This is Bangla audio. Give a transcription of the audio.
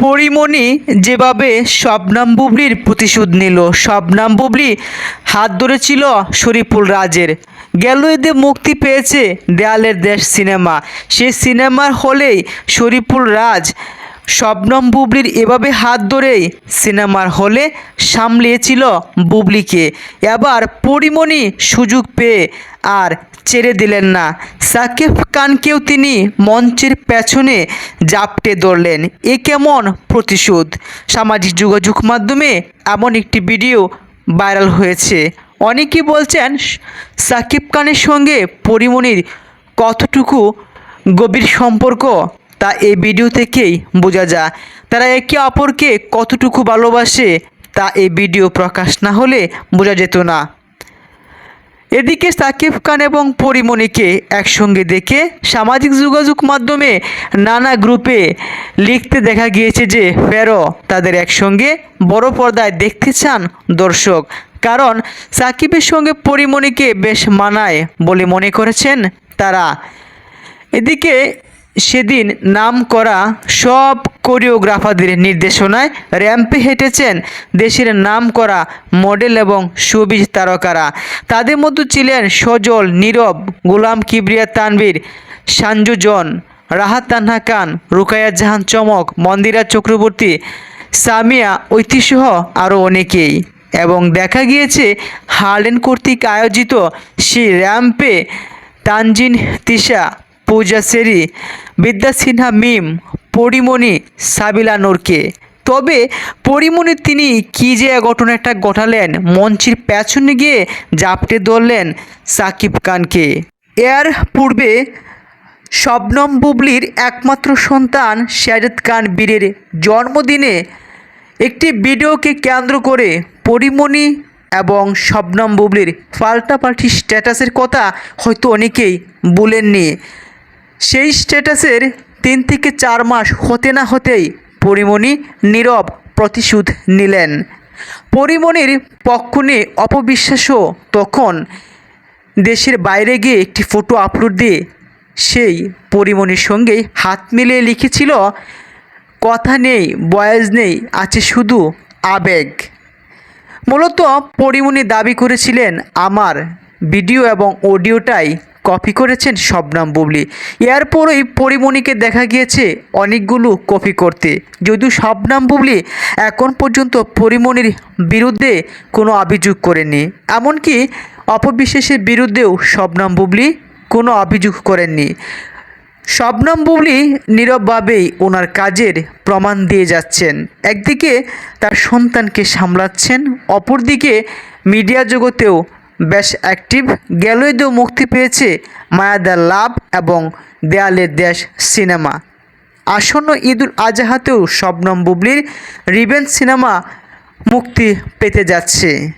পরিমণি যেভাবে শবনাম বুবলির প্রতিশোধ নিল, শবনাম বুবলি হাত ধরেছিল শরীফুল রাজের। গেল এদের মুক্তি পেয়েছে দেয়ালের দেশ সিনেমা। সে সিনেমার হলেই শরীফুল রাজ শবনম বুবলির এভাবে হাত ধরেই সিনেমার হলে সামলিয়েছিল বুবলিকে। এবার পরিমণি সুযোগ পেয়ে আর ছেড়ে দিলেন না। সাকিব খানকেও তিনি মঞ্চের পেছনে জাপটে ধরলেন। এ কেমন প্রতিশোধ? সামাজিক যোগাযোগ মাধ্যমে এমন একটি ভিডিও ভাইরাল হয়েছে। অনেকেই বলছেন, সাকিব খানের সঙ্গে পরিমণির কতটুকু গভীর সম্পর্ক, তা এই ভিডিও থেকেই বোঝা যায়। তারা একে অপরকে কতটুকু ভালোবাসে, তা এই ভিডিও প্রকাশ না হলে বোঝা যেত না। এদিকে সাকিব খান এবং পরিমণিকে একসঙ্গে দেখে সামাজিক যোগাযোগ মাধ্যমে নানা গ্রুপে লিখতে দেখা গিয়েছে যে ফেরো তাদের একসঙ্গে বড় পর্দায় দেখতে চান দর্শক। কারণ সাকিবের সঙ্গে পরিমণিকে বেশ মানায় বলে মনে করেছেন তারা। এদিকে সেদিন নাম করা সব কোরিওগ্রাফারদের নির্দেশনায় র্যাম্পে হেঁটেছেন দেশের নাম করা মডেল এবং শোবিজ তারকারা। তাদের মধ্যে ছিলেন সজল, নীরব, গোলাম কিবরিয়া তানভীর সাঞ্জুজন রাহাত তানহা খান রুকায়া জাহান চমক, মন্দিরা চক্রবর্তী, সামিয়া ঐতিহ্যসহ আরও অনেকেই। এবং দেখা গিয়েছে হার্লেন কর্তৃক আয়োজিত সেই র্যাম্পে তানজিন তিশা পূজা সেরি, বিদ্যা সিনহা মিম, পরিমণি সাবিলা নূরকে। তবে পরিমণি তিনি কী যে ঘটনা একটা ঘটালেন, মঞ্চের পেছনে গিয়ে জাপটে ধরলেন সাকিব খানকে। এর পূর্বে শবনম বুবলির একমাত্র সন্তান শাহেদ খান বীরের জন্মদিনে একটি ভিডিওকে কেন্দ্র করে পরিমণি এবং শবনম বুবলির পাল্টাপাল্টি স্ট্যাটাসের কথা হয়তো অনেকেই বলেননি। সেই স্ট্যাটাসের তিন থেকে চার মাস হতে না হতেই পরিমণি নীরব প্রতিশোধ নিলেন। পরিমণির পক্ষ নিয়ে অপবিশ্বাসও তখন দেশের বাইরে গিয়ে একটি ফটো আপলোড দিয়ে সেই পরিমণির সঙ্গেই হাত মিলিয়ে লিখেছিল, কথা নেই, বয়স নেই, আছে শুধু আবেগ। মূলত পরিমণি দাবি করেছিলেন, আমার ভিডিও এবং অডিওটাই কপি করেছেন শবনাম বুবলি। এরপরই পরিমণিকে দেখা গিয়েছে অনেকগুলো কপি করতে। যদিও শবনাম বুবলি এখন পর্যন্ত পরিমণির বিরুদ্ধে কোনো অভিযোগ করেনি এমনকি অপবিশ্বাসের বিরুদ্ধেও শবনাম বুবলি কোনো অভিযোগ করেননি। শবনম বুবলি নীরবভাবেই ওনার কাজের প্রমাণ দিয়ে যাচ্ছেন। একদিকে তার সন্তানকে সামলাচ্ছেন, অপরদিকে মিডিয়া জগতেও বেশ অ্যাক্টিভ গ্যালোয়েদেও মুক্তি পেয়েছে মায়া মায়াদার লাভ এবং দেয়ালের দেশ সিনেমা। আসন্ন ঈদুল আজহাতেও শবনম বুবলির রিভেঞ্জ সিনেমা মুক্তি পেতে যাচ্ছে।